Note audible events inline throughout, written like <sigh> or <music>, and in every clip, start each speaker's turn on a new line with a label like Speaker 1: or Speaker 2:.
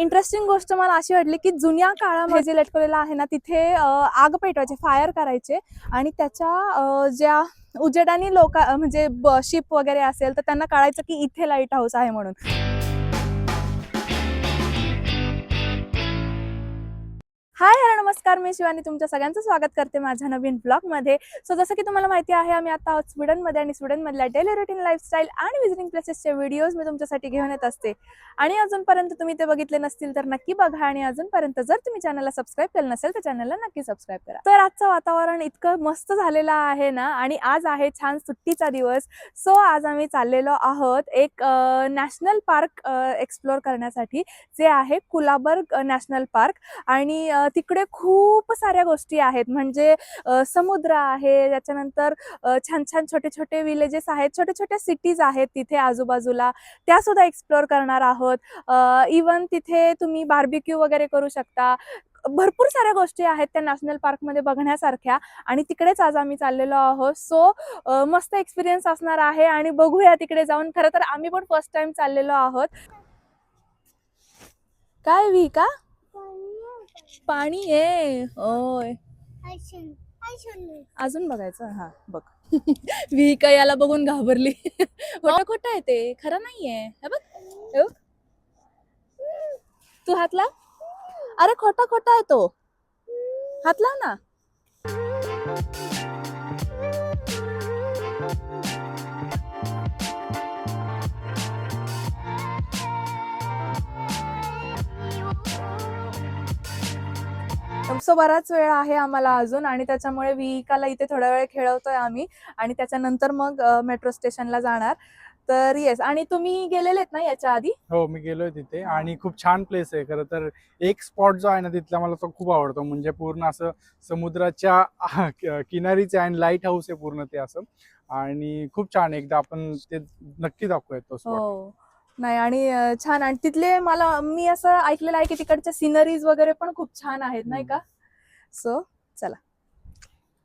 Speaker 1: Interesting गोष्ट मला अशी वाटली की जुन्या काळामध्ये जे लटकवलेलं आहे ना तिथे आग पेटवायचे फायर करायचे. आणि त्याच्या ज्या उजेडानी लोक म्हणजे शिप वगैरे असेल तर त्यांना कळायचं की इथे लाइट हाऊस आहे म्हणून. हाय हॅलो नमस्कार मी शिवानी तुमच्या सगळ्यांचं स्वागत करते माझ्या नवीन ब्लॉगमध्ये. सो जसं की तुम्हाला माहिती आहे आम्ही आता आहोत स्वीडनमध्ये आणि स्वीडनमधल्या डेली रुटीन लाईफस्टाईल आणि व्हिजिटिंग प्लेसेसचे व्हिडिओज मी तुमच्यासाठी घेऊन येत असते. आणि अजूनपर्यंत तुम्ही ते बघितले नसतील तर नक्की बघा आणि अजूनपर्यंत जर तुम्ही चॅनलला सबस्क्राईब केलं नसेल तर चॅनलला नक्की सबस्क्राईब करा. तर आजचं वातावरण इतकं मस्त झालेलं आहे ना आणि आज आहे छान सुट्टीचा दिवस. सो आज आम्ही चाललेलो आहोत एक नॅशनल पार्क एक्सप्लोर करण्यासाठी जे आहे कुलाबर्ग नॅशनल पार्क आणि तिकडे खूप साऱ्या गोष्टी आहेत. म्हणजे समुद्र आहे त्याच्यानंतर छान छान छोटे छोटे विलेजेस आहेत छोट्या छोट्या सिटीज आहेत तिथे आजूबाजूला. त्या सुद्धा एक्सप्लोअर करणार आहोत. इवन तिथे तुम्ही बार्बिक्यू वगैरे करू शकता. भरपूर साऱ्या गोष्टी आहेत त्या नॅशनल पार्कमध्ये बघण्यासारख्या आणि तिकडेच आज आम्ही चाललेलो आहोत. सो मस्त एक्सपिरियन्स असणार आहे आणि बघूया तिकडे जाऊन. खरं तर आम्ही पण फर्स्ट टाइम चाललेलो आहोत. काय वी का पाणी आहे होय अजून बघायचं? हा बघ. <laughs> व्ही का याला बघून घाबरली. <laughs> खोटा खोटा आहे ते. खरं नाहीये. हे बघ. बघ. तू हात लाव. अरे खोटा खोटा आहे तो. हात लाव ना. सो बराच वेळ आहे आम्हाला अजून आणि त्याच्यामुळे विकाला इथे थोडा वेळ खेळवतोय आम्ही आणि त्याच्यानंतर मग मेट्रो स्टेशनला जाणार. तर येस आणि तुम्ही गेलेलेत ना याच्या आधी?
Speaker 2: हो मी गेलोय तिथे आणि खूप छान प्लेस आहे. खरं तर एक स्पॉट जो आहे ना तिथला मला तो खूप आवडतो. म्हणजे पूर्ण असं समुद्राच्या <laughs> किनारीचे आणि लाइट हाऊस आहे पूर्ण ते असं. आणि खूप छान. एकदा आपण ते नक्की दाखवूयात तो स्पॉट
Speaker 1: हो. नाही आणि छान. आणि तिथले मला मी असं ऐकलेलं आहे की तिकडच्या सिनरीज वगैरे पण खूप छान आहेत नाही का? सो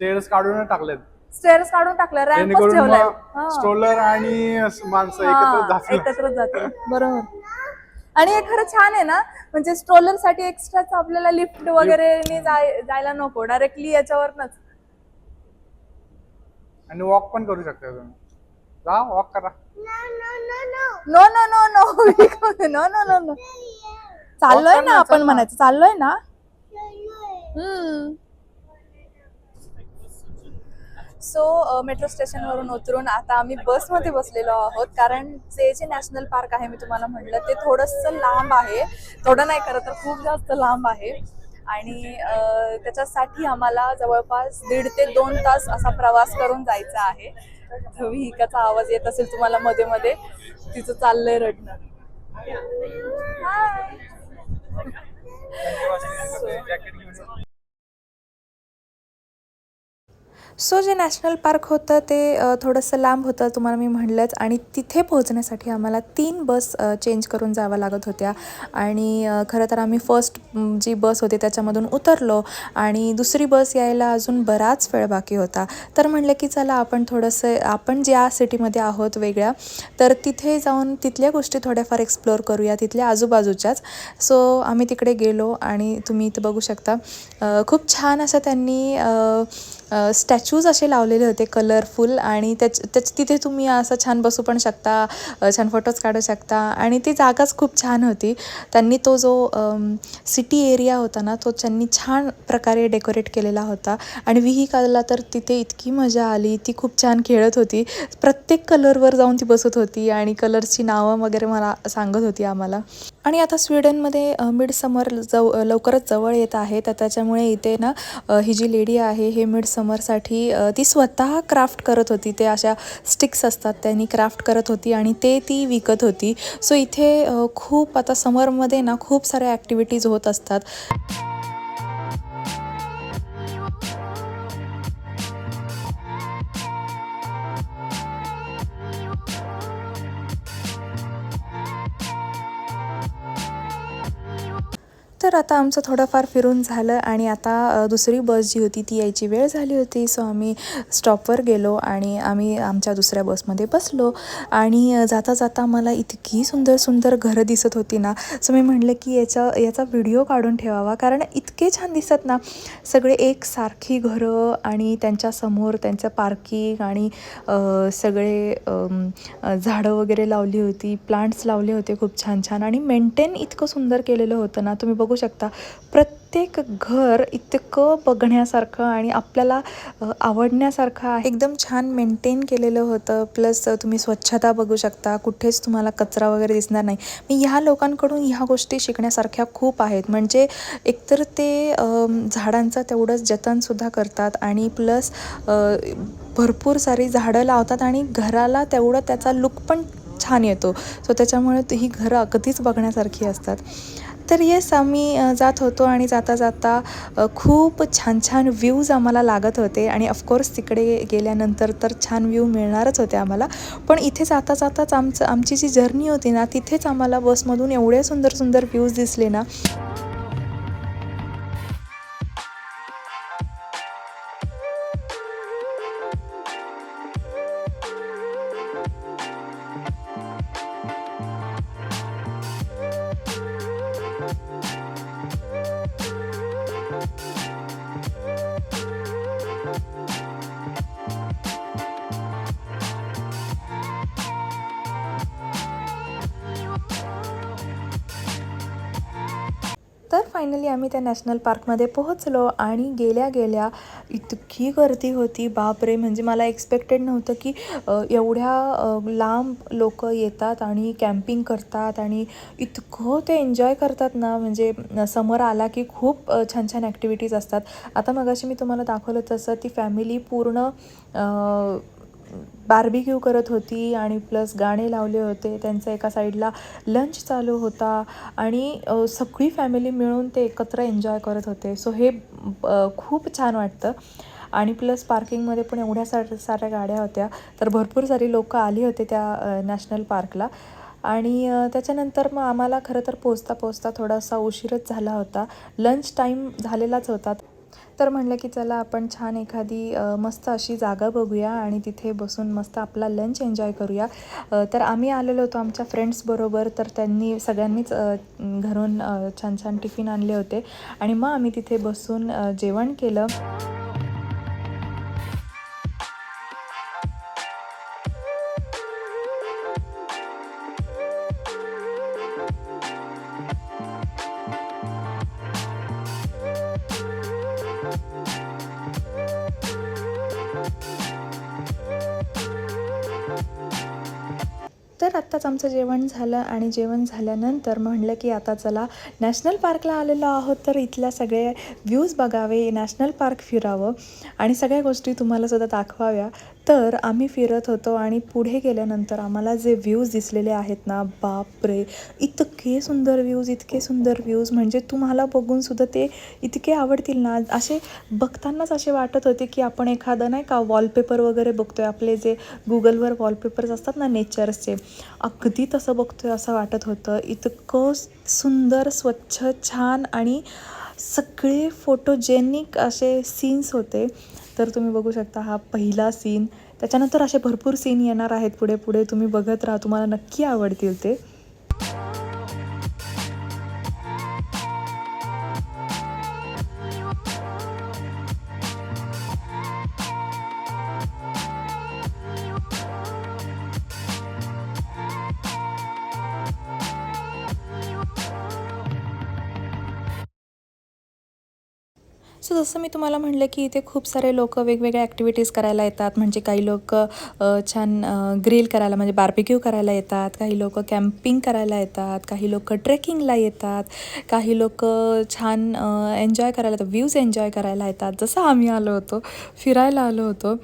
Speaker 2: स्टेअर्स काढून टाकलेत.
Speaker 1: स्टेअर्स काढून टाकलं. रॅम्पच ठेवलाय.
Speaker 2: स्ट्रोलर आणि माणसं एकत्र
Speaker 1: बरोबर. आणि हे खरं छान आहे ना? म्हणजे स्ट्रोलरसाठी एक्स्ट्राच आपल्याला लिफ्ट वगैरे जायला नको. डायरेक्टली याच्यावरनच.
Speaker 2: आणि वॉक पण करू शकता तुम्ही. जा वॉक करा.
Speaker 1: No no no no no no no no चाललोय ना आपण. म्हणायचं. चाललोय ना? सो मेट्रो स्टेशनवरून उतरून आता आम्ही बसमध्ये बसलेलो आहोत. कारण जे जे नॅशनल पार्क आहे मी तुम्हाला म्हटलं ते थोडंसं लांब आहे. थोडं नाही खरं तर खूप जास्त लांब आहे. आणि त्याच्यासाठी आम्हाला जवळपास दीड ते दोन तास असा प्रवास करून जायचा आहे. विहिकाचा आवाज येत असेल तुम्हाला मध्ये मध्ये तिचं चाललंय रडणं सो जे नॅशनल पार्क होतं ते थोडंसं लांब होतं तुम्हाला मी म्हणलंच. आणि तिथे पोहोचण्यासाठी आम्हाला तीन बस चेंज करून जावं लागत होत्या. आणि खरं तर आम्ही फर्स्ट जी बस होती त्याच्यामधून उतरलो. आणि दुसरी बस यायला अजून बराच वेळ बाकी होता. तर म्हणलं की चला आपण थोडंसं आपण ज्या सिटीमध्ये आहोत वेगळ्या तर तिथे जाऊन तिथल्या गोष्टी थोड्याफार एक्सप्लोअर करूया तिथल्या आजूबाजूच्याच. सो आम्ही तिकडे गेलो आणि तुम्ही इथं बघू शकता. खूप छान असं त्यांनी स्टॅच्यूज असे लावलेले होते कलरफुल आणि त्याच त्याच तिथे तुम्ही असं छान बसू पण शकता छान फोटोज काढू शकता. आणि ती जागाच खूप छान होती. त्यांनी तो जो सिटी एरिया होता ना तो त्यांनी छान प्रकारे डेकोरेट केलेला होता. आणि विहिकाला तर तिथे इतकी मजा आली ती खूप छान खेळत होती. प्रत्येक कलरवर जाऊन ती बसत होती आणि कलर्सची नावं वगैरे मला सांगत होती आम्हाला. आणि आता स्वीडनमध्ये मिड समर जव लवकरच जवळ येत आहे. तर त्याच्यामुळे इथे ना ही जी लेडी आहे हे मिड समरसाठी की ती स्वतः क्राफ्ट करत होती. ते अशा स्टिक्स असतात त्यांनी क्राफ्ट करत होती आणि ते ती विकत होती. सो इथे खूप आता समरमध्ये ना खूप साऱ्या ॲक्टिव्हिटीज होत असतात.
Speaker 3: आता आमचं थोडंफार फिरून झालं आणि आता दुसरी बस जी होती ती यायची वेळ झाली होती. सो आम्ही स्टॉपवर गेलो आणि आम्ही आमच्या दुसऱ्या बसमध्ये बसलो. आणि जाता जाता मला इतकी सुंदर सुंदर घरं दिसत होती ना. सो मी म्हणलं की याचा याचा व्हिडिओ काढून ठेवावा. कारण इतके छान दिसत ना. सगळे एकसारखी घरं आणि त्यांच्यासमोर त्यांचं पार्किंग आणि सगळे झाडं वगैरे लावली होती. प्लांट्स लावले होते खूप छान छान. आणि मेंटेन इतकं सुंदर केलेलं होतं ना. तुम्ही बघू शकता. प्रत्येक घर इतकं बघण्यासारखं आणि आपल्याला आवडण्यासारखं आहे. एकदम छान मेंटेन केलेलं होतं. प्लस तुम्ही स्वच्छता बघू शकता. कुठेच तुम्हाला कचरा वगैरे दिसणार नाही. मी ह्या लोकांकडून ह्या गोष्टी शिकण्यासारख्या खूप आहेत. म्हणजे एकतर ते झाडांचं तेवढंच जतनसुद्धा करतात आणि प्लस भरपूर सारी झाडं लावतात आणि घराला तेवढं त्याचा लुक पण छान येतो. सो त्याच्यामुळे ती- ही घरं अगदीच बघण्यासारखी असतात. तर येस आम्ही जात होतो आणि जाता जाता खूप छान छान व्ह्यूज आम्हाला लागत होते. आणि ऑफकोर्स तिकडे गेल्यानंतर तर छान व्ह्यू मिळणारच होते आम्हाला. पण इथे जाता जाताच आमचं आमची जी जर्नी होती ना तिथेच आम्हाला बसमधून एवढे सुंदर सुंदर व्ह्यूज दिसले ना. फायनली आम्ही त्या नॅशनल पार्कमध्ये पोहोचलो आणि गेल्या गेल्या इतकी गर्दी होती. बापरे! म्हणजे मला एक्सपेक्टेड नव्हतं की एवढ्या लांब लोक येतात आणि कॅम्पिंग करतात आणि इतकं ते एन्जॉय करतात ना. म्हणजे समर आला की खूप छान छान ॲक्टिव्हिटीज असतात. आता मगाशी मी तुम्हाला दाखवलं तसं ती फॅमिली पूर्ण बार्बिक्यू करत होती आणि प्लस गाणे लावले होते. त्यांचा एका साईडला लंच चालू होता आणि सगळी फॅमिली मिळून ते एकत्र एन्जॉय करत होते. सो हे खूप छान वाटतं. आणि प्लस पार्किंगमध्ये पण एवढ्या सा साऱ्या गाड्या होत्या. तर भरपूर सारी लोकं आली होते त्या नॅशनल पार्कला. आणि त्याच्यानंतर मग आम्हाला खरं तर पोचता पोचता थोडासा उशीरच झाला होता. लंच टाईम झालेलाच होता. तर म्हणलं की चला आपण छान एखादी मस्त अशी जागा बघूया आणि तिथे बसून मस्त आपला लंच एन्जॉय करूया. तर आम्ही आलेलो होतो आमच्या फ्रेंड्सबरोबर तर त्यांनी सगळ्यांनीच घरून छान छान टिफिन आणले होते. आणि मग आम्ही तिथे बसून जेवण केलं. आत्ताच आमचं जेवण झालं आणि जेवण झाल्यानंतर म्हणलं की आता चला नॅशनल पार्कला आलेलो आहोत. तर इथल्या सगळे व्ह्यूज बघावे नॅशनल पार्क फिरावं आणि सगळ्या गोष्टी तुम्हाला सुद्धा दाखवाव्या. तर आम्ही फिरत होतो आणि पुढे गेल्यानंतर आम्हाला जे व्ह्यूज दिसलेले आहेत ना बापरे! इतके सुंदर व्ह्यूज इतके सुंदर व्ह्यूज म्हणजे तुम्हाला बघून सुद्धा ते इतके आवडतील ना. असे बघतानाच असे वाटत होते की आपण एखादं नाही का वॉलपेपर वगैरे बघतोय. आपले जे गुगलवर वॉलपेपर्स असतात ना नेचर्सचे अगदी तसं बघतोय असं वाटत होतं. इतकं सुंदर स्वच्छ छान आणि सगळे फोटोजेनिक असे सीन्स होते. तर तुम्ही बघू शकता हा पहिला सीन त्याच्यानंतर असे भरपूर सीन येणार आहेत पुढे पुढे तुम्ही बघत राहा तुम्हाला नक्की आवडतील ते. जसं मी तुम्हाला म्हटलं की इथे खूप सारे लोक वेगवेगळ्या ॲक्टिव्हिटीज करायला येतात. म्हणजे काही लोक छान ग्रिल करायला म्हणजे बार्बिक्यू करायला येतात. काही लोक कॅम्पिंग करायला येतात. काही लोक ट्रेकिंगला येतात. काही लोक छान एन्जॉय करायला येतात. व्ह्यूज एन्जॉय करायला येतात. जसं आम्ही आलो होतो फिरायला आलो होतो.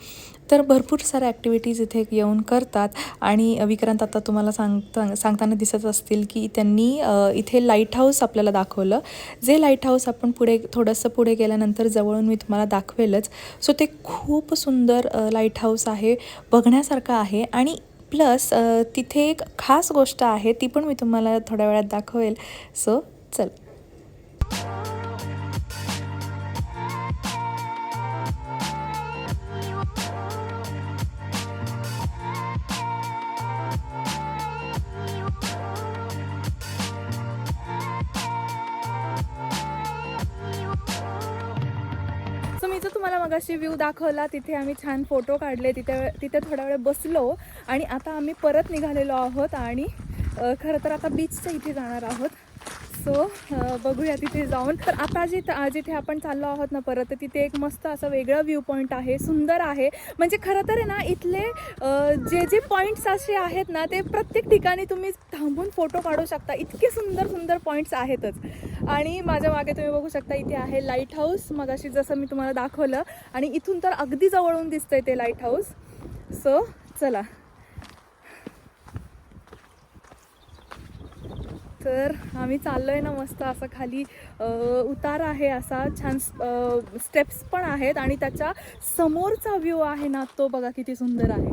Speaker 3: तर भरपूर साऱ्या ॲक्टिव्हिटीज इथे येऊन करतात. आणि विक्रांत आता तुम्हाला सांगता सांगताना दिसत असतील की त्यांनी इथे लाइट हाऊस आपल्याला दाखवलं. जे लाइट हाऊस आपण पुढे थोडंसं पुढे गेल्यानंतर जवळून मी तुम्हाला दाखवेलच. सो ते खूप सुंदर लाइट हाऊस आहे बघण्यासारखं आहे. आणि प्लस तिथे एक खास गोष्ट आहे ती पण मी तुम्हाला थोड्या वेळात दाखवेल. सो चल.
Speaker 1: मगाशी व्ह्यू दाखवला तिथे आम्ही छान फोटो काढले तिथे तिथे थोडा वेळ बसलो आणि आता आम्ही परत निघालेलो आहोत आणि खरं तर आता बीचच्या इथे जाणार आहोत. सो बघूया तिथे जाऊन. तर आता जिथे जिथे आपण चाललो आहोत ना परत तर तिथे एक मस्त असं वेगळं व्ह्यू पॉईंट आहे सुंदर आहे. म्हणजे खरं तर आहे ना इथले जे जे पॉईंट्स असे आहेत ना ते प्रत्येक ठिकाणी तुम्ही थांबून फोटो काढू शकता. इतके सुंदर सुंदर पॉईंट्स आहेतच. आणि माझ्या मागे तुम्ही बघू शकता इथे आहे लाइट हाऊस मग अशी जसं मी तुम्हाला दाखवलं. आणि इथून तर अगदी जवळून दिसतंय ते लाइट हाऊस सो चला. तर आम्ही चाललोय ना मस्त असं खाली उतार आहे असा. छान स्टेप्स पण आहेत आणि त्याच्या समोरचा व्ह्यू आहे ना तो बघा किती सुंदर आहे.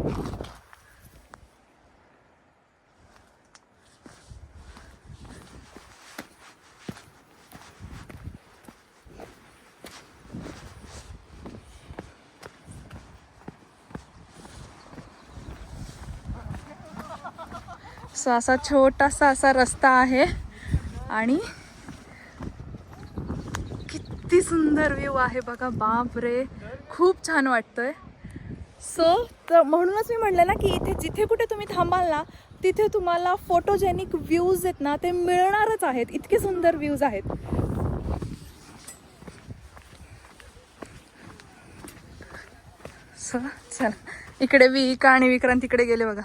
Speaker 1: सो असा छोटासा असा रस्ता आहे. आणि किती सुंदर व्ह्यू आहे बघा. बाप रे खूप छान वाटतंय. सो तर म्हणूनच मी म्हणलं ना की इथे जिथे कुठे तुम्ही थांबाल ना तिथे तुम्हाला फोटोजेनिक व्ह्यूज आहेत ना ते मिळणारच आहेत. इतके सुंदर व्ह्यूज आहेत. सो चला. इकडे विका आणि विक्रांत तिकडे गेले बघा.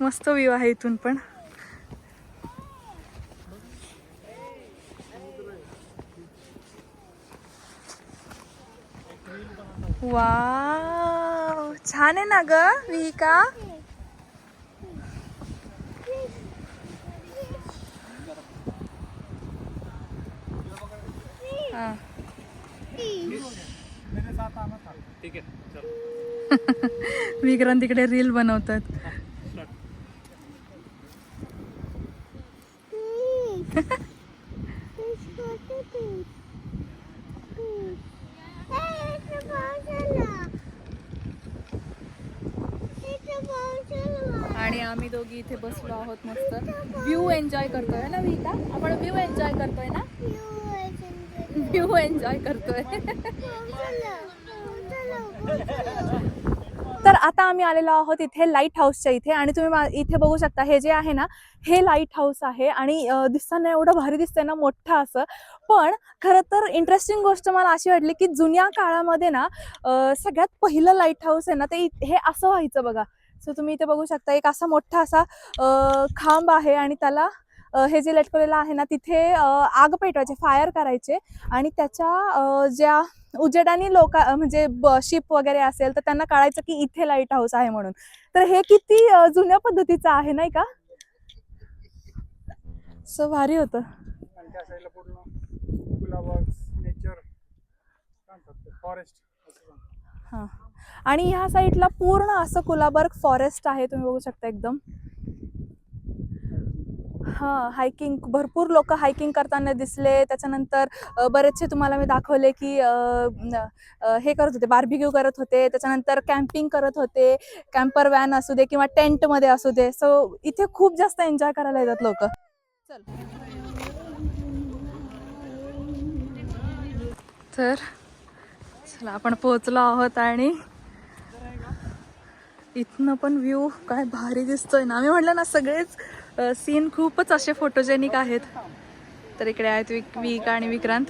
Speaker 1: मस्त व्ह्यू आहे इथून पण. वाव! छान आहे ना ग हा. <laughs> विक्रांत तिकडे रील बनवतात आणि आम्ही दोघी इथे बसलो आहोत मस्त. व्ह्यू एन्जॉय करतोय ना विका आपण व्ह्यू एन्जॉय करतोय ना? व्ह्यू एन्जॉय करतोय. तर आता आम्ही आलेलो आहोत इथे लाइट हाऊसच्या इथे आणि तुम्ही इथे बघू शकता हे जे आहे ना हे लाइट हाऊस आहे आणि दिसताना एवढं भारी दिसतंय ना मोठं असं. पण खरं तर इंटरेस्टिंग गोष्ट मला अशी वाटली की जुन्या काळामध्ये ना सगळ्यात पहिलं लाइट हाऊस आहे ना ते हे असं व्हायचं बघा. सो तुम्ही इथे बघू शकता एक असा मोठा असा खांब आहे आणि त्याला हे जे लटकवलेलं आहे ना तिथे आग पेटवायचे फायर करायचे आणि त्याच्या ज्या उजेडाने लोक म्हणजे शिप वगैरे असेल तर त्यांना कळायचं की इथे लाइट हाऊस आहे म्हणून. तर हे किती जुन्या पद्धतीचं आहे नाही का? सो भारी होतं.
Speaker 2: फॉरेस्ट
Speaker 1: हां. आणि ह्या साईडला पूर्ण असं कुलाबर्ग फॉरेस्ट आहे तुम्ही बघू शकता एकदम. हां हायकिंग भरपूर लोक हायकिंग करताना दिसले. त्याच्यानंतर बरेचसे तुम्हाला मी दाखवले की हे करत होते बार्बिक्यू करत होते. त्याच्यानंतर कॅम्पिंग करत होते. कॅम्पर व्हॅन असू दे किंवा टेंटमध्ये असू दे. सो इथे खूप जास्त एन्जॉय करायला येतात लोक. चल. तर चला आपण पोहोचलो आहोत आणि इथनं पण व्ह्यू काय भारी दिसतोय ना. मी म्हटलं ना सगळेच सीन खूपच असे फोटोजेनिक आहेत. तर इकडे आहेत विक विक आणि विक्रांत.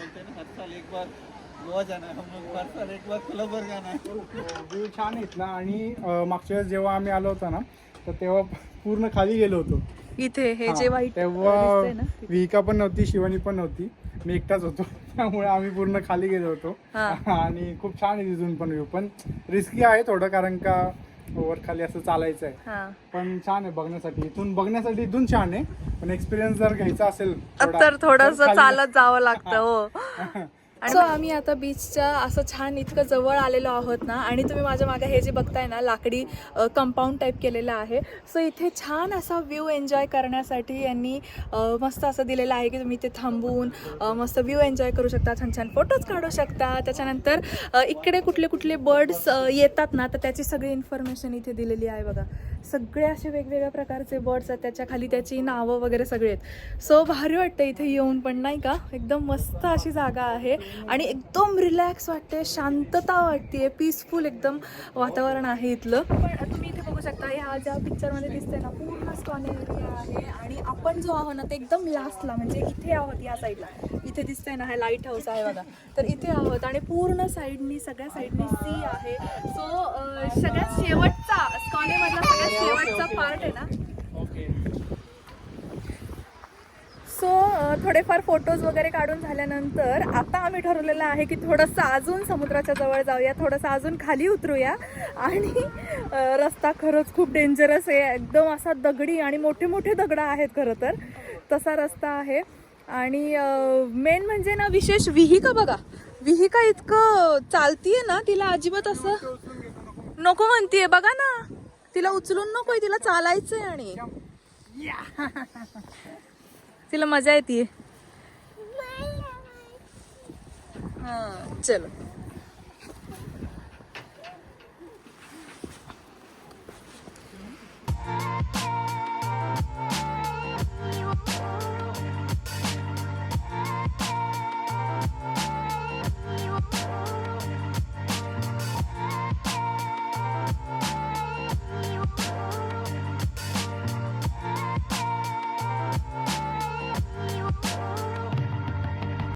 Speaker 2: व्ह्यू छान आहेत ना. आणि मागच्या वेळेस जेव्हा आम्ही आलो होतो ना तर तेव्हा पूर्ण खाली गेलो होतो.
Speaker 1: इथे हे जे वाईट
Speaker 2: तेव्हा विहिका पण नव्हती शिवानी पण नव्हती. मी एकटाच होतो. त्यामुळे आम्ही पूर्ण खाली गेलो होतो. आणि खूप छान आहे तिथून पण व्ह्यू पण रिस्की आहे थोडं कारण का वर खाली असं चालायचं आहे
Speaker 1: हा.
Speaker 2: पण छान आहे बघण्यासाठी. इथून बघण्यासाठी इथून छान आहे. पण एक्सपिरियन्स जर घ्यायचा असेल
Speaker 1: तर थोडस चालत जावं <laughs> लागतं हो. सो आम्ही आता बीचच्या असं छान इतकं जवळ आलेलो आहोत ना आणि तुम्ही माझ्या मागे हे जे बघताय ना लाकडी कंपाऊंड टाईप केलेलं आहे. सो इथे छान असा व्ह्यू एन्जॉय करण्यासाठी यांनी मस्त असं दिलेलं आहे की तुम्ही इथे थांबून मस्त व्ह्यू एन्जॉय करू शकता छान छान फोटोज काढू शकता. त्याच्यानंतर इकडे कुठले कुठले बर्ड्स येतात ना तर त्याची सगळी इन्फॉर्मेशन इथे दिलेली आहे बघा. सगळे असे वेगवेगळ्या प्रकारचे बर्ड्स आहेत त्याच्याखाली त्याची नावं वगैरे सगळे आहेत. सो भारी वाटतं इथे येऊन पण नाही का? एकदम मस्त अशी जागा आहे. आणि एकदम रिलॅक्स वाटते शांतता वाटते पीसफुल एकदम वातावरण आहे इथलं. पण तुम्ही इथे शकता. ह्या ज्या पिक्चरमध्ये दिसते ना पूर्ण स्टॉनी एरिया आहे. आणि आपण जो आहोत ना ते एकदम लास्टला म्हणजे इथे आहोत या साईडला इथे दिसतंय ना हे लाइट हाऊस आहे बघा. तर इथे आहोत आणि पूर्ण साईडनी सगळ्या साईडनी सी आहे. सो सगळ्यात शेवटचा स्कॉनेमधला सगळ्यात शेवटचा पार्ट आहे ना
Speaker 2: ओके
Speaker 1: सो थोडेफार फोटोज वगैरे काढून झाल्यानंतर आता आम्ही ठरवलेलं आहे की थोडंसं अजून समुद्राच्या जवळ जाऊया थोडंसं अजून खाली उतरूया. आणि रस्ता खरंच खूप डेंजरस आहे. एकदम असा दगडी आणि मोठे मोठे दगडं आहेत खरं तर. तसा रस्ता आहे. आणि मेन म्हणजे ना विशेष विहिका बघा. विहिका इतकं चालतीये ना तिला अजिबात असं नको म्हणतीये. बघा ना तिला उचलून नकोय तिला चालायचंय आणि. <laughs> तिला मजा येते चलो.